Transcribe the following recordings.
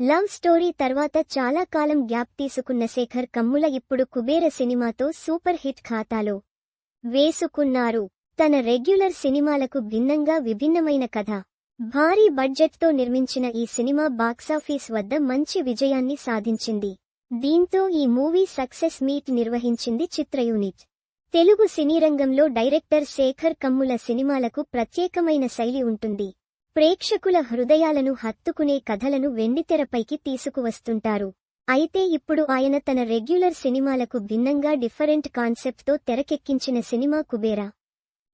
Love story తర్వాత చాలా కాలం gap తీసుకున్న శేఖర్ కమ్ముల ఇప్పుడు కుబేర సినిమాతో సూపర్ హిట్ ఖాతాలో వేసుకున్నారు. తన రెగ్యులర్ సినిమాలకు భిన్నంగా విభిన్నమైన కథ. భారీ బడ్జెట్తో నిర్మించిన ఈ సినిమా బాక్సాఫీస్ వద్ద మంచి విజయాన్ని సాధించింది. దీంతో ఈ మూవీ సక్సెస్ మీట్ నిర్వహించింది చిత్ర యూనిట్. తెలుగు సినీ రంగంలో డైరెక్టర్ శేఖర్ కమ్ముల సినిమాలకు ప్రత్యేకమైన శైలి ఉంటుంది. ప్రేక్షకుల హృదయాలను హత్తుకునే కథలను వెండితెరపైకి తీసుకువస్తుంటారు. అయితే ఇప్పుడు ఆయన తన రెగ్యులర్ సినిమాలకు భిన్నంగా డిఫరెంట్ కాన్సెప్ట్తో తెరకెక్కించిన సినిమా కుబేరా.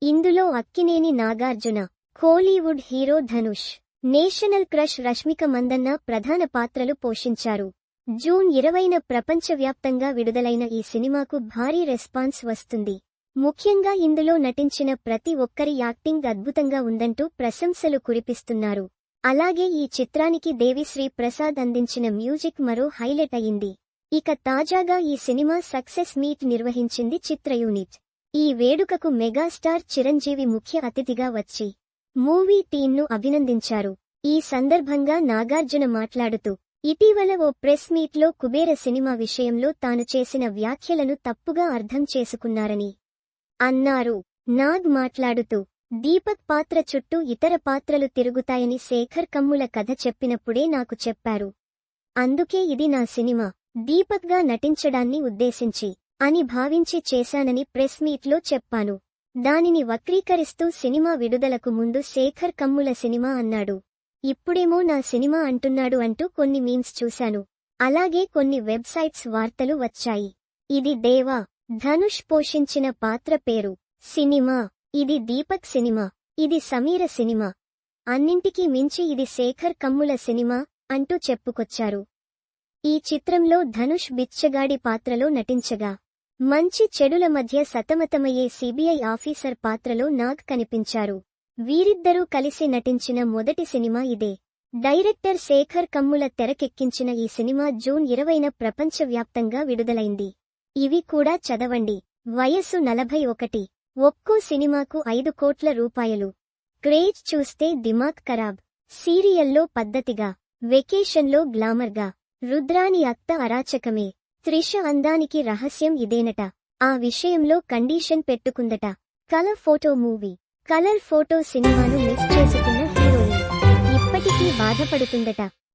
ఇందులో Akkineni Nagarjuna Kollywood hero Dhanush national crush Rashmika Mandanna ప్రధాన పాత్రలు పోషించారు. జూన్ ఇరవైన ప్రపంచవ్యాప్తంగా విడుదలైన ఈ సినిమాకు భారీ రెస్పాన్స్ వస్తుంది. ముఖ్యంగా ఇందులో నటించిన ప్రతి ఒక్కరి యాక్టింగ్ అద్భుతంగా ఉందంటూ ప్రశంసలు కురిపిస్తున్నారు. అలాగే ఈ చిత్రానికి దేవిశ్రీ ప్రసాద్ అందించిన మ్యూజిక్ మరో హైలైట్ అయింది. ఇక తాజాగా ఈ సినిమా సక్సెస్ మీట్ నిర్వహించింది చిత్ర యూనిట్. ఈ వేడుకకు మెగాస్టార్ చిరంజీవి ముఖ్య అతిథిగా వచ్చి మూవీ టీంను అభినందించారు. ఈ సందర్భంగా నాగార్జున మాట్లాడుతూ ఇటీవల ఓ ప్రెస్ మీట్లో కుబేర సినిమా విషయంలో తాను చేసిన వ్యాఖ్యలను తప్పుగా అర్థం చేసుకున్నారని అన్నారు. నాగ్ మాట్లాడుతూ దీపక్ పాత్ర చుట్టూ ఇతర పాత్రలు తిరుగుతాయని శేఖర్ కమ్ముల కథ చెప్పినప్పుడే నాకు చెప్పారు. అందుకే ఇది నా సినిమా. దీపక్గా నటించడాన్ని ఉద్దేశించి అని భావించి చేశానని ప్రెస్ మీట్లో చెప్పాను. దానిని వక్రీకరిస్తూ సినిమా విడుదలకు ముందు శేఖర్ కమ్ముల సినిమా అన్నాడు. ఇప్పుడేమో నా సినిమా అంటున్నాడు అంటూ కొన్ని మీమ్స్ చూశాను. అలాగే కొన్ని వెబ్సైట్స్ వార్తలు వచ్చాయి. ఇది దేవా ధనుష్ పోషించిన పాత్ర పేరు సినిమా. ఇది దీపక్ సినిమా. ఇది సమీర సినిమా. అన్నింటికీ మించి ఇది శేఖర్ కమ్ముల సినిమా అంటూ చెప్పుకొచ్చారు. ఈ చిత్రంలో ధనుష్ బిచ్చగాడి పాత్రలో నటించగా మంచి చెడుల మధ్య సతమతమయ్యే సిబిఐ ఆఫీసర్ పాత్రలో నాగ్ కనిపించారు. వీరిద్దరూ కలిసి నటించిన మొదటి సినిమా ఇదే. డైరెక్టర్ శేఖర్ కమ్ముల తెరకెక్కించిన ఈ సినిమా జూన్ ఇరవైన ప్రపంచవ్యాప్తంగా విడుదలైంది. ఇవి కూడా చదవండి. వయస్సు నలభై ఒకటి. ఒక్కో సినిమాకు ఐదు కోట్ల రూపాయలు. క్రేజ్ చూస్తే దిమాగ్ ఖరాబ్. సీరియల్లో పద్ధతిగా. వెకేషన్లో గ్లామర్గా. రుద్రాని అత్త అరాచకమే. త్రిష అందానికి రహస్యం ఇదేనట. ఆ విషయంలో condition పెట్టుకుందట. Colour photo movie. Colour photo సినిమాను మిస్ చేసుకున్న హీరోయిన్. ఇప్పటికీ బాధపడుతుందట.